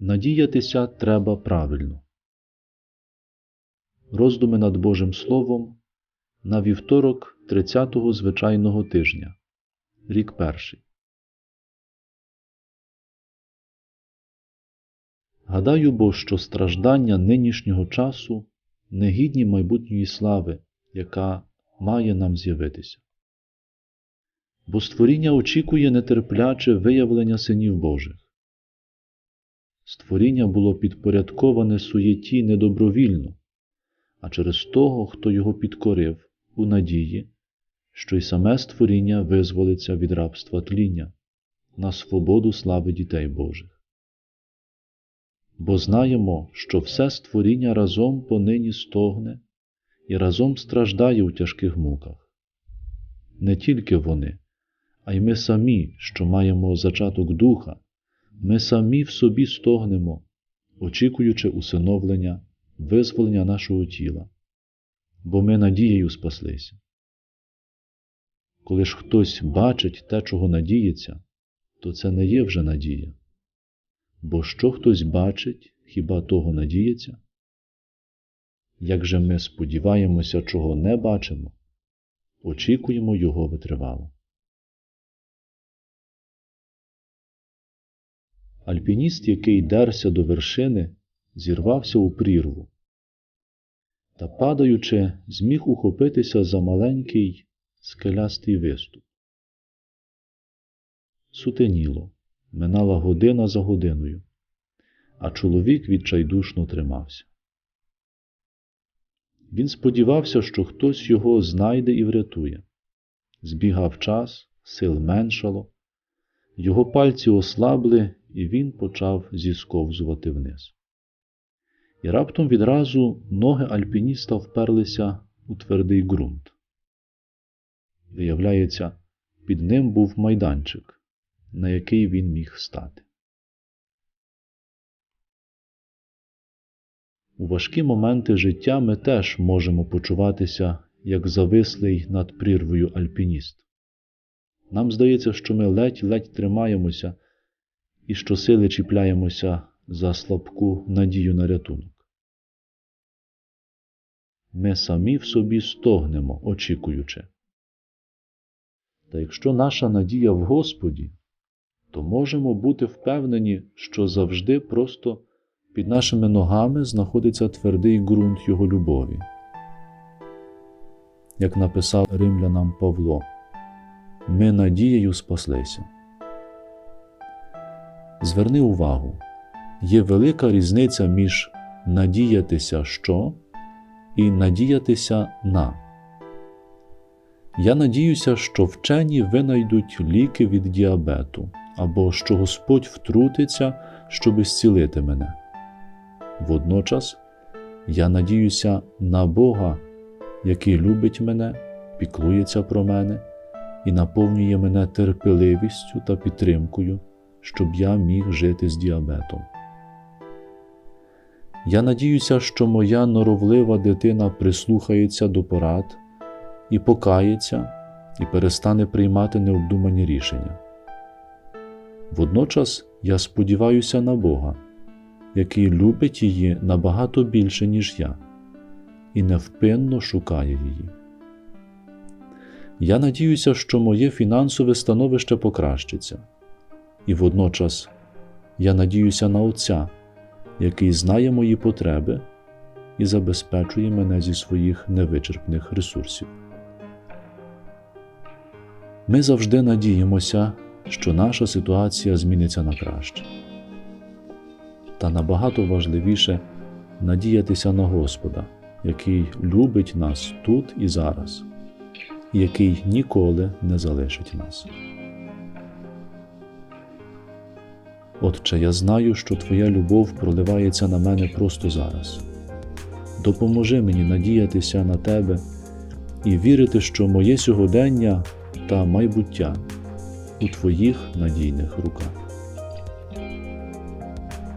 Надіятися треба правильно. Роздуми над Божим Словом на вівторок 30-го звичайного тижня, рік перший. Гадаю бо, що страждання нинішнього часу не гідні майбутньої слави, яка має нам з'явитися. Бо створіння очікує нетерпляче виявлення синів Божих. Створіння було підпорядковане суєті недобровільно, а через того, хто його підкорив, у надії, що й саме створіння визволиться від рабства тління на свободу слави дітей Божих. Бо знаємо, що все створіння разом понині стогне і разом страждає у тяжких муках. Не тільки вони, а й ми самі, що маємо зачаток духа, ми самі в собі стогнемо, очікуючи усиновлення, визволення нашого тіла, бо ми надією спаслися. Коли ж хтось бачить те, чого надіється, то це не є вже надія. Бо що хтось бачить, хіба того надіється? Як же ми сподіваємося, чого не бачимо, очікуємо його витривало. Альпініст, який дерся до вершини, зірвався у прірву та, падаючи, зміг ухопитися за маленький скелястий виступ. Сутеніло, минала година за годиною, а чоловік відчайдушно тримався. Він сподівався, що хтось його знайде і врятує. Збігав час, сил меншало, його пальці ослабли, і він почав зісковзувати вниз. І раптом відразу ноги альпініста вперлися у твердий ґрунт. Виявляється, під ним був майданчик, на який він міг стати. У важкі моменти життя ми теж можемо почуватися як завислий над прірвою альпініст. Нам здається, що ми ледь-ледь тримаємося і щосили чіпляємося за слабку надію на рятунок. Ми самі в собі стогнемо, очікуючи. Та якщо наша надія в Господі, то можемо бути впевнені, що завжди просто під нашими ногами знаходиться твердий ґрунт Його любові. Як написав римлянам Павло, ми надією спаслися. Зверни увагу, є велика різниця між надіятися що і надіятися на. Я надіюся, що вчені винайдуть ліки від діабету або що Господь втрутиться, щоби зцілити мене. Водночас я надіюся на Бога, який любить мене, піклується про мене і наповнює мене терпеливістю та підтримкою, щоб я міг жити з діабетом. Я надіюся, що моя норовлива дитина прислухається до порад і покається, і перестане приймати необдумані рішення. Водночас я сподіваюся на Бога, який любить її набагато більше, ніж я, і невпинно шукає її. Я надіюся, що моє фінансове становище покращиться, і водночас я надіюся на Отця, який знає мої потреби і забезпечує мене зі своїх невичерпних ресурсів. Ми завжди надіємося, що наша ситуація зміниться на краще. Та набагато важливіше надіятися на Господа, який любить нас тут і зараз, який ніколи не залишить нас. Отче, я знаю, що Твоя любов проливається на мене просто зараз. Допоможи мені надіятися на Тебе і вірити, що моє сьогодення та майбуття у Твоїх надійних руках.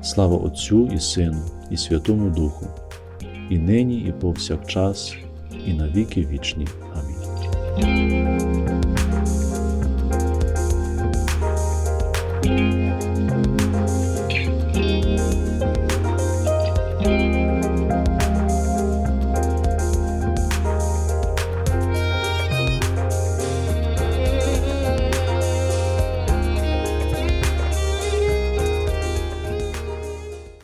Слава Отцю і Сину, і Святому Духу, і нині, і повсякчас, і на віки вічні. Амінь.